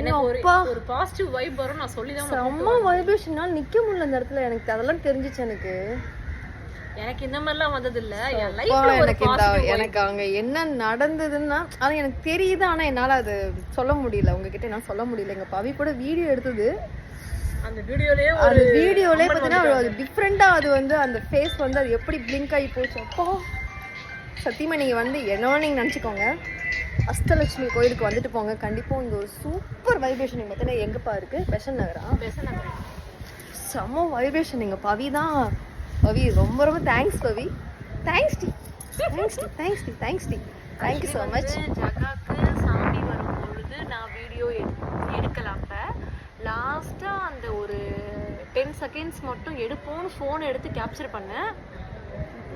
எனக்கு ஒரு. ஒரு பாசிட்டிவ் வைப் வரும் நான் சொல்லி தான் செம்ம வைப்ரேஷனால் நிக்க முடியல இந்த இடத்துல. எனக்கு அதெல்லாம் தெரிஞ்சிச்சு எனக்கு. எனக்கு இந்த மாதிரிலாம் வந்தது இல்ல என் லைஃப்ல எனக்கு இந்த. எனக்கு அங்க என்ன நடந்ததுன்னா அது எனக்கு தெரியுது ஆனா என்னால அது சொல்ல முடியல. உங்ககிட்ட என்னால சொல்ல முடியல. எங்க பவி கூட வீடியோ எடுத்தது. அந்த வீடியோலயே ஒரு அந்த வீடியோலே பார்த்தீங்கன்னா அது டிஃப்ரெண்டா அது வந்து அந்த ஃபேஸ் வந்து அது எப்படி பிளிங்க் ஆகி போச்சு. அப்பா! சத்தியமா நீங்க வந்து என்னவோ நீங்க நினச்சிக்கோங்க. அஷ்டலட்சுமி கோயிலுக்கு வந்துட்டு போங்க. கண்டிப்பா இங்க ஒரு சூப்பர் வைப்ரேஷன் நீங்க பார்த்தீங்கன்னா எங்கப்பா இருக்கு? பெசன் நகரா? பேசினாங்க செம்ம வைப்ரேஷன் எங்க பவி தான். பவி ரொம்ப ரொம்ப தேங்க்ஸ் பவி. தேங்க்ஸ் டி. தேங்க்ஸ் டி தேங்க்ஸ் டி தேங்க்ஸ் டி. தேங்க்யூ ஸோ மச் ஜகாக்கு சாமி வரும் பொழுது நான் வீடியோ எடுக்கல அப்ப லாஸ்டா அந்த ஒரு டென் செகண்ட்ஸ் மட்டும் எடுப்போம்னு ஃபோன் எடுத்து கேப்சர் பண்ணேன்.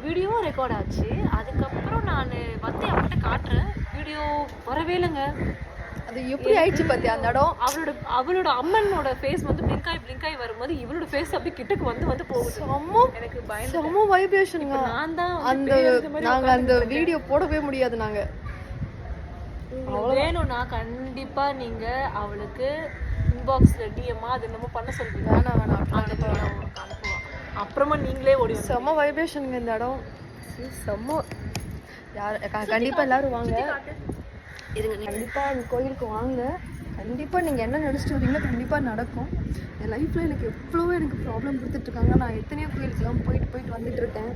வீடியோவும் ரெக்கார்ட் ஆச்சு. அதுக்கப்புறம் நான் வீடியோ வரவே இல்லைங்க. அது எப்படி ஆயிடுச்சு பாத்தியா? அந்த இடம்? அவளோட அவளோட அம்மனோட ஃபேஸ் வந்து blink ஆகி blink ஆகி வரும்போது இவளோட ஃபேஸ் அப்படியே கிட்டக்கு வந்து வந்து போகுது. செம்ம எனக்கு பயம் செம்ம வைப்ரேஷனுங்க நான் தான் அந்த நாங்க அந்த வீடியோ போடவே முடியாது நாங்க. வேணும்னா கண்டிப்பா நீங்க அவளுக்கு இன்பாக்ஸ்ல டிஎம்மா அது என்னமோ பண்ண சொல்றீங்க. வேணாம் வேணாம். அப்புறமா நீங்களே ஓடி செம்ம வைப்ரேஷனுங்க இந்த இடம். செம்ம யார் க- கண்டிப்பா எல்லாரும் வாங்க. இருங்க கண்டிப்பா அந்த கோயிலுக்கு வாங்க. கண்டிப்பா நீங்க என்ன நினைச்சிட்டு வரீங்களோ கண்டிப்பா நடக்கும். என் லைஃப்ல எனக்கு எவ்வளவோ எனக்கு ப்ராப்ளம் கொடுத்துட்டு இருக்காங்க நான் எத்தனையோ கோயிலுக்குலாம் போயிட்டு போயிட்டு வந்துட்டு இருக்கேன்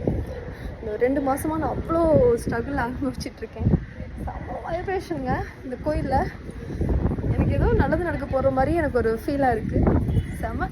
இந்த ரெண்டு மாசமா நான் அவ்வளோ ஸ்ட்ரகிள் அனுபவிச்சுட்டு இருக்கேன் செம்ம வைப்ரேஷனுங்க இந்த கோயில்ல. எனக்கு ஏதோ நல்லது நடக்க போற மாதிரி எனக்கு ஒரு ஃபீலா இருக்கு. செம்ம.